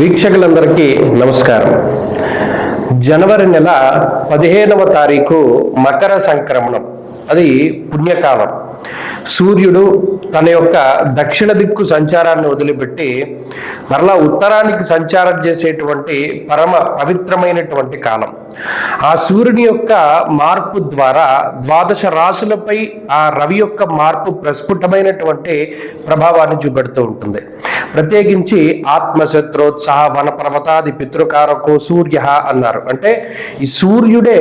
వీక్షకులందరికీ నమస్కారం. జనవరి నెల పదిహేనవ తారీఖు మకర సంక్రమణం. అది పుణ్యకాలం. సూర్యుడు తన యొక్క దక్షిణ దిక్కు సంచారాన్ని వదిలిపెట్టి మరలా ఉత్తరానికి సంచారం చేసేటువంటి పరమ పవిత్రమైనటువంటి కాలం. ఆ సూర్యుని యొక్క మార్పు ద్వారా ద్వాదశ రాశులపై ఆ రవి యొక్క మార్పు ప్రస్ఫుటమైనటువంటి ప్రభావాన్ని చూపెడుతూ ఉంటుంది. ప్రత్యేకించి ఆత్మశత్రోత్సాహ వన పర్వతాది పితృకారకో సూర్య అన్నారు. అంటే ఈ సూర్యుడే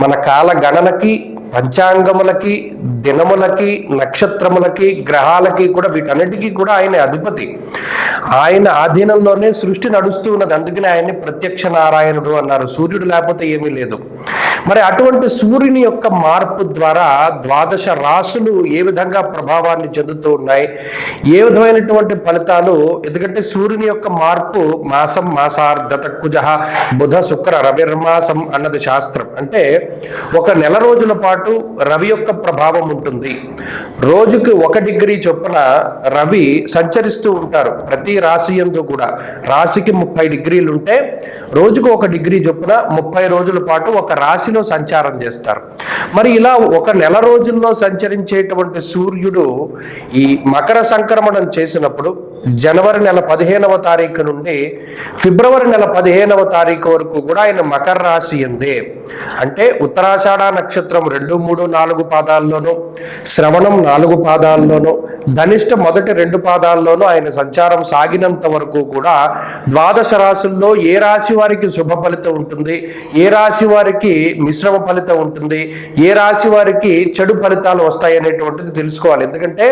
మన కాల గణనకి పంచాంగములకి దినములకి నక్షత్రములకి గ్రహాలకి కూడా వీటన్నిటికీ కూడా ఆయన అధిపతి. ఆయన ఆధీనంలోనే సృష్టి నడుస్తూ ఉన్నది. అందుకనే ఆయన్ని ప్రత్యక్ష నారాయణుడు అన్నారు. సూర్యుడు లేకపోతే ఏమీ లేదు. మరి అటువంటి సూర్యుని యొక్క మార్పు ద్వారా ద్వాదశ రాసులు ఏ విధంగా ప్రభావాన్ని చెందుతూ ఉన్నాయి? ఏ విధమైనటువంటి ఫలితాలు? ఎందుకంటే సూర్యుని యొక్క మార్పు మాసం మాసార్ధత కుజ బుధ శుక్ర రవిర్మాసం అన్నది శాస్త్రం. అంటే ఒక నెల రోజుల పాటు రవి యొక్క ప్రభావం ఉంటుంది. రోజుకి ఒక డిగ్రీ చొప్పున రవి సంచరిస్తూ ఉంటారు ప్రతి రాశి ఎందు కూడా. రాశికి ముప్పై డిగ్రీలు ఉంటే రోజుకు ఒక డిగ్రీ చొప్పున ముప్పై రోజుల పాటు ఒక రాశిలో సంచారం చేస్తారు. మరి ఇలా ఒక నెల రోజుల్లో సంచరించేటువంటి సూర్యుడు ఈ మకర సంక్రమణం చేసినప్పుడు జనవరి నెల పదిహేనవ తారీఖు నుండి ఫిబ్రవరి నెల పదిహేనవ తారీఖు వరకు కూడా ఆయన మకర రాశి ఎందే అంటే ఉత్తరాషాఢ నక్షత్రం రెండు మూడు నాలుగు పాదాల్లోనూ శ్రవణం నాలుగు పాదాల్లోనూ ధనిష్ట మొదటి రెండు పాదాల్లోనూ ఆయన సంచారం సాగినంత వరకు కూడా ద్వాదశ రాశుల్లో ఏ రాశి వారికి శుభ ఫలితం ఉంటుంది? ఏ రాశి వారికి మిశ్రమ ఫలితం ఉంటుంది? ఏ రాశి వారికి చెడు ఫలితాలు వస్తాయి అనేటువంటిది తెలుసుకోవాలి. ఎందుకంటే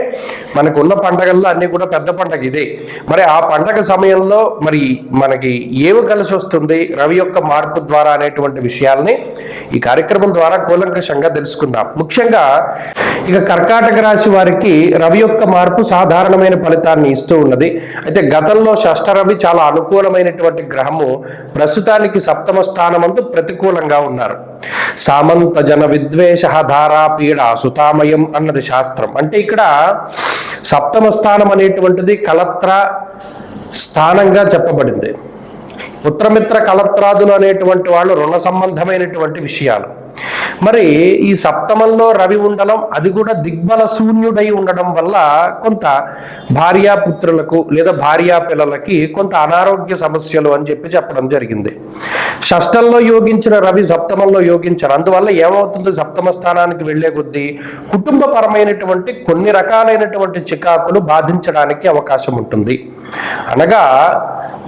మనకున్న పండగల్లో అన్ని కూడా పెద్ద పండగ ఇదే. మరి ఆ పండగ సమయంలో మరి మనకి ఏమి కలిసి వస్తుంది? రవి యొక్క మార్పు ద్వారా అనేటువంటి విషయాల్ని ఈ కార్యక్రమం ద్వారా కూలంకషంగా తెలుసుకుందాం. ముఖ్యంగా ఇక కర్కాటక రాశి వారికి రవి యొక్క మార్పు సాధారణమైన ఫలితాన్ని ఇస్తూ ఉన్నది. అయితే గతంలో షష్ఠ రవి చాలా అనుకూలమైనటువంటి గ్రహము ప్రస్తుతానికి సప్తమ స్థానమందు ప్రతికూలంగా ఉన్నారు. సామంత జన విద్వేష ధారా పీడ సుతామయం అన్నది శాస్త్రం. అంటే ఇక్కడ సప్తమ స్థానం అనేటువంటిది కలత్ర స్థానంగా చెప్పబడింది. పుత్రమిత్ర కలత్రాదులు అనేటువంటి వాళ్ళు రుణ సంబంధమైనటువంటి విషయాలు. మరి ఈ సప్తమంలో రవి ఉండడం అది కూడా దిగ్బల శూన్యుడై ఉండడం వల్ల కొంత భార్యాపుత్రులకు లేదా భార్యా పిల్లలకి కొంత అనారోగ్య సమస్యలు అని చెప్పి చెప్పడం జరిగింది. షష్టంలో యోగించిన రవి సప్తమంలో యోగించారు. అందువల్ల ఏమవుతుంది? సప్తమ స్థానానికి వెళ్ళే కొద్దీ కుటుంబపరమైనటువంటి కొన్ని రకాలైనటువంటి చికాకులు బాధించడానికి అవకాశం ఉంటుంది. అనగా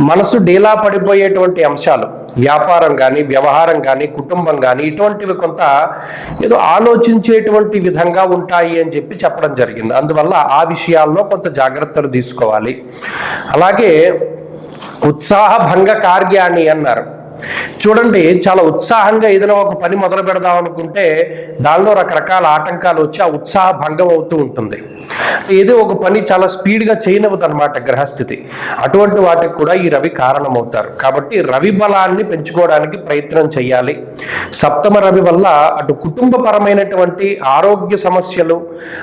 మనసు డీలా పడిపోయేటువంటి అంశాలు. వ్యాపారం కానీ వ్యవహారం కానీ కుటుంబం కానీ ఇటువంటివి కొంత ఏదో ఆలోచించేటువంటి విధంగా ఉంటాయి అని చెప్పి చెప్పడం జరిగింది. అందువల్ల ఆ విషయాల్లో కొంత జాగ్రత్తలు తీసుకోవాలి. అలాగే ఉత్సాహభంగ కార్యాన్ని అన్నారు. చూడండి చాలా ఉత్సాహంగా ఏదైనా ఒక పని మొదలు పెడదాం అనుకుంటే దానిలో రకరకాల ఆటంకాలు వచ్చి ఆ ఉత్సాహ భంగం అవుతూ ఉంటుంది. ఏదో ఒక పని చాలా స్పీడ్గా చేయనవద్దు అనమాట గ్రహస్థితి. అటువంటి వాటికి కూడా ఈ రవి కారణమవుతారు. కాబట్టి రవి బలాన్ని పెంచుకోవడానికి ప్రయత్నం చేయాలి. సప్తమ రవి వల్ల అటు కుటుంబపరమైనటువంటి ఆరోగ్య సమస్యలు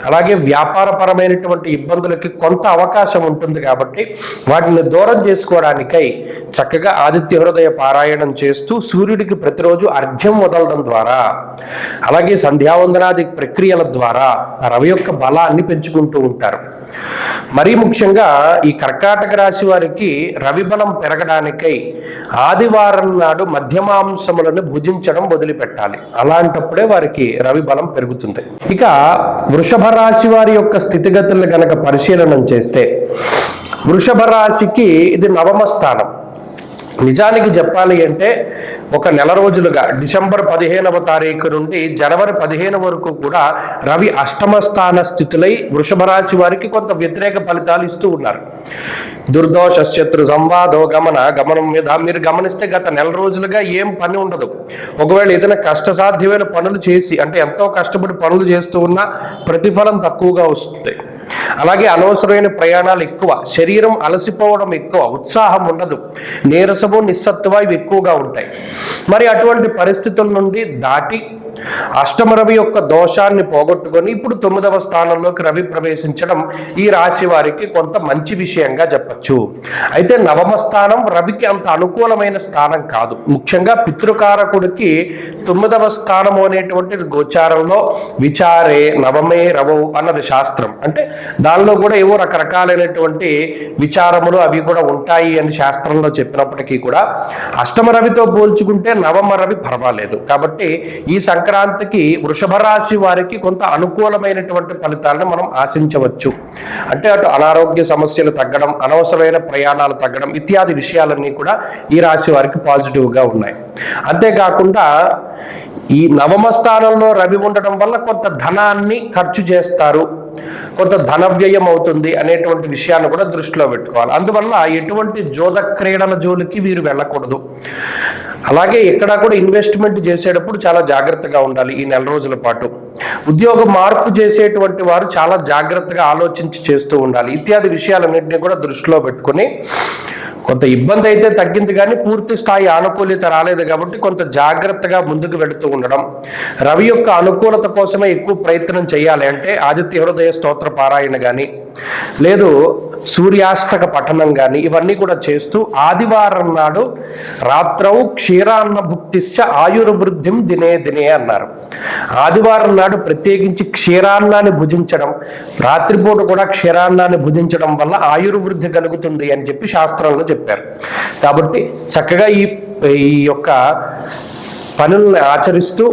అలాగే వ్యాపారపరమైనటువంటి ఇబ్బందులకి కొంత అవకాశం ఉంటుంది కాబట్టి వాటిని దూరం చేసుకోవడానికై చక్కగా ఆదిత్య హృదయ పారాయణం చేస్తూ సూర్యుడికి ప్రతిరోజు అర్ఘ్యం వదలడం ద్వారా అలాగే సంధ్యావందనాది ప్రక్రియల ద్వారా రవి యొక్క బలాన్ని పెంచుకుంటూ ఉంటారు. మరీ ముఖ్యంగా ఈ కర్కాటక రాశి వారికి రవి బలం పెరగడానికై ఆదివారం నాడు మధ్యమాంసములను భుజించడం వదిలిపెట్టాలి. అలాంటప్పుడే వారికి రవి బలం పెరుగుతుంది. ఇక వృషభ రాశి వారి యొక్క స్థితిగతులను గనక పరిశీలనం చేస్తే వృషభ రాశికి ఇది నవమ స్థానం. నిజానికి చెప్పాలి అంటే ఒక నెల రోజులుగా డిసెంబర్ పదిహేనవ తారీఖు నుండి జనవరి పదిహేను వరకు కూడా రవి అష్టమ స్థాన స్థితులై వృషభ రాశి వారికి కొంత వ్యతిరేక ఫలితాలు ఇస్తూ ఉన్నారు. దుర్దోష శత్రు సంవాదో గమన గమనం మీద మీరు గమనిస్తే గత నెల రోజులుగా ఏం పని ఉండదు. ఒకవేళ ఏదైనా కష్టసాధ్యమైన పనులు చేసి అంటే ఎంతో కష్టపడి పనులు చేస్తూ ఉన్నా ప్రతిఫలం తక్కువగా వస్తుంది. అలాగే అనవసరమైన ప్రయాణాలు ఎక్కువ శరీరం అలసిపోవడం ఎక్కువ ఉత్సాహం ఉండదు. నీరసము నిస్సత్వ ఇవి ఎక్కువగా ఉంటాయి. మరి అటువంటి పరిస్థితుల నుండి దాటి అష్టమ రవి యొక్క దోషాన్ని పోగొట్టుకొని ఇప్పుడు తొమ్మిదవ స్థానంలోకి రవి ప్రవేశించడం ఈ రాశి వారికి కొంత మంచి విషయంగా చెప్పచ్చు. అయితే నవమ స్థానం రవికి అంత అనుకూలమైన స్థానం కాదు. ముఖ్యంగా పితృకారకుడికి తొమ్మిదవ స్థానము అనేటువంటి గోచారంలో విచారే నవమే రవవు అన్నది శాస్త్రం. అంటే దానిలో కూడా ఏవో రకరకాలైనటువంటి విచారములు అవి కూడా ఉంటాయి అని శాస్త్రంలో చెప్పినప్పటికీ కూడా అష్టమ రవితో పోల్చుకుంటే నవమ రవి పర్వాలేదు. కాబట్టి ఈ సంక్రాంతికి వృషభ రాశి వారికి కొంత అనుకూలమైనటువంటి ఫలితాలను మనం ఆశించవచ్చు. అంటే అటు అనారోగ్య సమస్యలు తగ్గడం అనవసరమైన ప్రయాణాలు తగ్గడం ఇత్యాది విషయాలన్నీ కూడా ఈ రాశి వారికి పాజిటివ్గా ఉన్నాయి. అంతేకాకుండా ఈ నవమ స్థానంలో రవి ఉండడం వల్ల కొంత ధనాన్ని ఖర్చు చేస్తారు. కొంత ధన వ్యయం అవుతుంది అనేటువంటి విషయాన్ని కూడా దృష్టిలో పెట్టుకోవాలి. అందువల్ల ఎటువంటి జోద క్రీడల జోలికి వీరు వెళ్ళకూడదు. అలాగే ఎక్కడ కూడా ఇన్వెస్ట్మెంట్ చేసేటప్పుడు చాలా జాగ్రత్తగా ఉండాలి ఈ నెల రోజుల పాటు. ఉద్యోగ మార్పు చేసేటువంటి వారు చాలా జాగ్రత్తగా ఆలోచించి చేస్తూ ఉండాలి. ఇత్యాది విషయాలన్నింటినీ కూడా దృష్టిలో పెట్టుకొని కొంత ఇబ్బంది అయితే తగ్గింది కానీ పూర్తి స్థాయి ఆనుకూల్యత రాలేదు కాబట్టి కొంత జాగ్రత్తగా ముందుకు వెళుతూ ఉండడం. రవి యొక్క అనుకూలత కోసమే ఎక్కువ ప్రయత్నం చేయాలి. అంటే ఆదిత్య హృదయ స్తోత్ర పారాయణ కానీ లేదు సూర్యాష్టక పఠనం కానీ ఇవన్నీ కూడా చేస్తూ ఆదివారం నాడు రాత్రవు క్షీరాన్న భుక్తిశ్చ ఆయుర్వృద్ధిం దినే దినే అన్నారు. ఆదివారం నాడు ప్రత్యేకించి క్షీరాన్నాన్ని భుజించడం రాత్రిపూట కూడా క్షీరాన్నాన్ని భుజించడం వల్ల ఆయుర్వృద్ధి కలుగుతుంది అని చెప్పి శాస్త్రంలో చెప్పారు. కాబట్టి చక్కగా ఈ ఈ యొక్క పనుల్ని ఆచరిస్తూ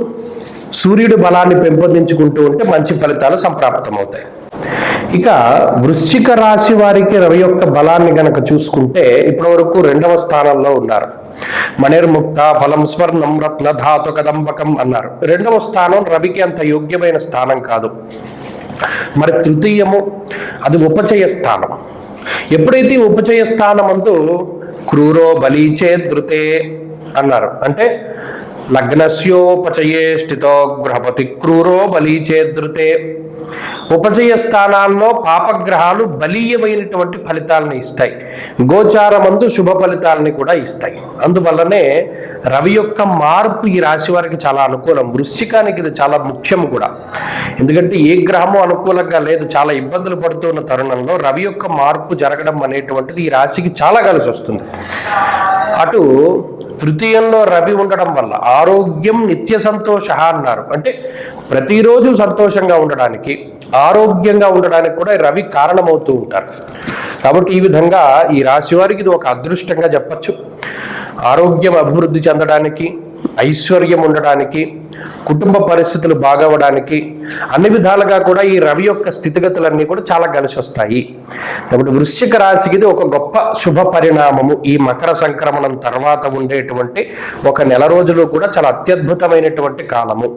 సూర్యుడి బలాన్ని పెంపొందించుకుంటూ ఉంటే మంచి ఫలితాలు సంప్రాప్తమవుతాయి. ఇక వృశ్చిక రాశి వారికి రవి యొక్క బలాన్ని గనక చూసుకుంటే ఇప్పటి వరకు రెండవ స్థానంలో ఉన్నారు. మణిర్ముక్త ఫలం స్వర్ణం రత్న ధాతు కదంబకం అన్నారు. రెండవ స్థానం రవికి అంత యోగ్యమైన స్థానం కాదు. మరి తృతీయము అది ఉపచయ స్థానం. ఎప్పుడైతే ఉపచయ స్థానం అందు క్రూరో బలీచే ధృతే అన్నారు. అంటే లగ్నస్యోపచయే స్థితో గృహపతి క్రూరో బలీచేదృతే ఉపచయ స్థానాల్లో పాపగ్రహాలు బలీయమైనటువంటి ఫలితాలను ఇస్తాయి. గోచారమందు శుభ ఫలితాలని కూడా ఇస్తాయి. అందువల్లనే రవి యొక్క మార్పు ఈ రాశి వారికి చాలా అనుకూలం. వృశ్చికానికి ఇది చాలా ముఖ్యం కూడా. ఎందుకంటే ఏ గ్రహము అనుకూలంగా లేదు చాలా ఇబ్బందులు పడుతున్న తరుణంలో రవి యొక్క మార్పు జరగడం అనేటువంటిది ఈ రాశికి చాలా కలిసి వస్తుంది అటు తృతీయంలో రవి ఉండడం వల్ల ఆరోగ్యం నిత్య సంతోష అన్నారు. అంటే ప్రతిరోజు సంతోషంగా ఉండడానికి ఆరోగ్యంగా ఉండడానికి కూడా రవి కారణమవుతూ ఉంటారు. కాబట్టి ఈ విధంగా ఈ రాశి వారికి ఇది ఒక అదృష్టంగా చెప్పచ్చు. ఆరోగ్యం అభివృద్ధి చెందడానికి ఐశ్వర్యం ఉండడానికి కుటుంబ పరిస్థితులు బాగవడానికి అన్ని విధాలుగా కూడా ఈ రవి యొక్క స్థితిగతులన్నీ కూడా చాలా కలిసి వస్తాయి. కాబట్టి వృశ్చిక రాశికి ఇది ఒక గొప్ప శుభ పరిణామము. ఈ మకర సంక్రమణం తర్వాత ఉండేటువంటి ఒక నెల రోజులు కూడా చాలా అత్యద్భుతమైనటువంటి కాలము.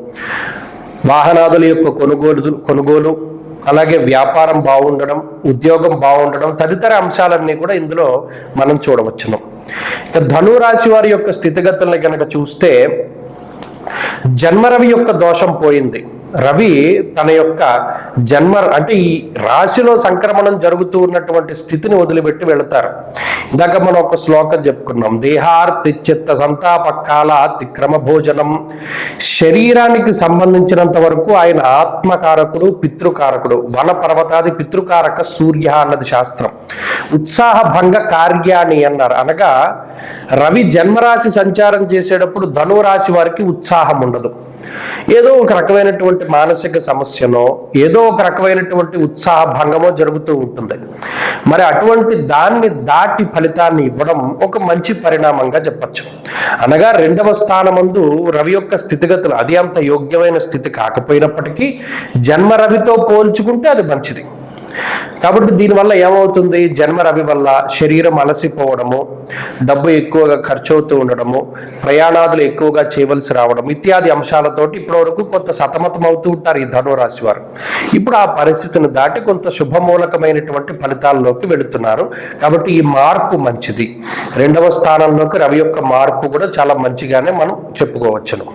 వాహనాదుల యొక్క కొనుగోలు కొనుగోలు అలాగే వ్యాపారం బాగుండడం ఉద్యోగం బాగుండడం తదితర అంశాలన్నీ కూడా ఇందులో మనం చూడవచ్చును. ఇక ధనురాశి వారి యొక్క స్థితిగతుల్ని కనుక చూస్తే జన్మరవి యొక్క దోషం పోయింది. రవి తన యొక్క జన్మ అంటే ఈ రాశిలో సంక్రమణం జరుగుతూ ఉన్నటువంటి స్థితిని వదిలిపెట్టి వెళతారు. ఇందాక మనం ఒక శ్లోకం చెప్పుకున్నాం దేహార్తిచిత్త సంతాప కాల అతిక్రమ భోజనం. శరీరానికి సంబంధించినంత వరకు ఆయన ఆత్మకారకుడు పితృకారకుడు వన పర్వతాది పితృకారక సూర్య అన్నది శాస్త్రం. ఉత్సాహ భంగ కార్యాన్ని అన్నారు. అనగా రవి జన్మరాశి సంచారం చేసేటప్పుడు ధనురాశి వారికి ఉత్సాహం ఉండదు. ఏదో ఒక రకమైనటువంటి మానసిక సమస్యనో ఏదో ఒక రకమైనటువంటి ఉత్సాహ భంగమో జరుగుతూ ఉంటుంది. మరి అటువంటి దాన్ని దాటి ఫలితాన్ని ఇవ్వడం ఒక మంచి పరిణామంగా చెప్పచ్చు. అనగా రెండవ స్థానమందు రవి యొక్క స్థితిగతులు అది అంత యోగ్యమైన స్థితి కాకపోయినప్పటికీ జన్మ రవితో పోల్చుకుంటే అది మంచిది. కాబట్టి దీనివల్ల ఏమవుతుంది? జన్మ రవి వల్ల శరీరం అలసిపోవడము డబ్బు ఎక్కువగా ఖర్చు అవుతూ ఉండడము ప్రయాణాదులు ఎక్కువగా చేయవలసి రావడం ఇత్యాది అంశాలతోటి ఇప్పటివరకు కొంత సతమతం అవుతూ ఉంటారు ఈ ధనురాశి వారు. ఇప్పుడు ఆ పరిస్థితిని దాటి కొంత శుభమూలకమైనటువంటి ఫలితాల్లోకి వెళుతున్నారు. కాబట్టి ఈ మార్పు మంచిది. రెండవ స్థానంలోకి రవి యొక్క మార్పు కూడా చాలా మంచిగానే మనం చెప్పుకోవచ్చును.